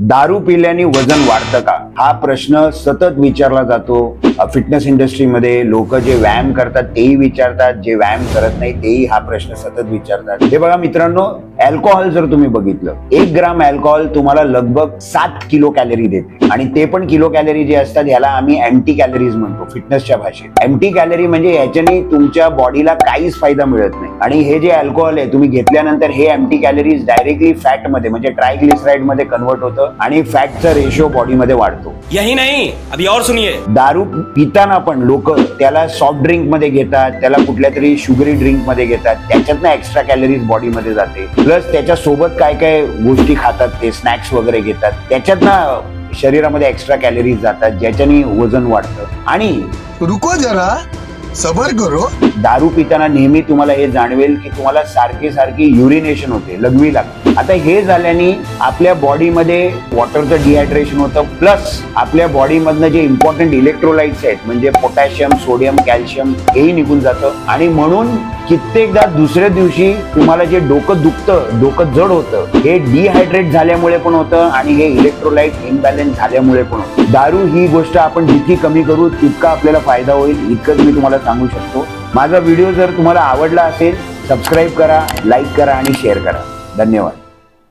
दारू पिल्याने वजन वाढतं का? हा प्रश्न सतत विचारला जातो. फिटनेस इंडस्ट्रीमध्ये लोक जे व्यायाम करतात तेही विचारतात. जे व्यायाम करत नाही तेही हा प्रश्न सतत विचारतात. हे बघा मित्रांनो अल्कोहोल जर तुम्ही बघितलं एक ग्राम अल्कोहोल तुम्हाला लगभग सात किलो कॅलरी देते. आणि ते पण किलो कॅलरी जे असतात याला आम्ही एमटी कॅलरीज म्हणतो फिटनेसच्या भाषेत. एमटी कॅलरी म्हणजे याच्याने तुमच्या बॉडीला काहीच फायदा मिळत नाही. आणि हे जे अल्कोहोल आहे तुम्ही घेतल्यानंतर हे एमटी कॅलरीज डायरेक्टली फॅटमध्ये म्हणजे ट्रायग्लिसराईडमध्ये कन्वर्ट होतं आणि फॅटचा रेशो बॉडीमध्ये वाढतो. यही नहीं अभी और सुनिए। दारू पिताना पण लोक त्याला सॉफ्ट ड्रिंकमध्ये घेतात त्याला कुठल्या तरी शुगरी ड्रिंकमध्ये घेतात त्याच्यातनं एक्स्ट्रा कॅलरीज बॉडीमध्ये जाते. प्लस त्याच्या सोबत काय काय गोष्टी खातात ते स्नॅक्स वगैरे घेतात त्याच्यातनं शरीरामध्ये एक्स्ट्रा कॅलरीज जातात ज्याच्याने वजन वाढतं. आणि रुको जरा. सबर करो. दारू पिताना नेहमी तुम्हाला हे जाणवेल की तुम्हाला सारखे सारखी युरिनेशन होते लघवी लागते. आता हे झाल्याने आपल्या बॉडीमध्ये वॉटरचं डिहायड्रेशन होतं प्लस आपल्या बॉडीमधनं जे इम्पॉर्टंट इलेक्ट्रोलाइट्स आहेत म्हणजे पोटॅशियम सोडियम कॅल्शियम हेही निघून जातं. आणि म्हणून कित्येकदा दुसऱ्या दिवशी तुम्हाला जे डोकं दुखतं डोकं जड होतं हे डिहायड्रेट झाल्यामुळे पण होतं आणि हे इलेक्ट्रोलाइट इम्बॅलन्स झाल्यामुळे पण होतं. दारू ही गोष्ट आपण जितकी कमी करू तितका आपल्याला फायदा होईल. इतकंच मी तुम्हाला सांगू शकतो. माझा व्हिडिओ जर तुम्हाला आवडला असेल सबस्क्राईब करा लाईक करा आणि शेअर करा. धन्यवाद.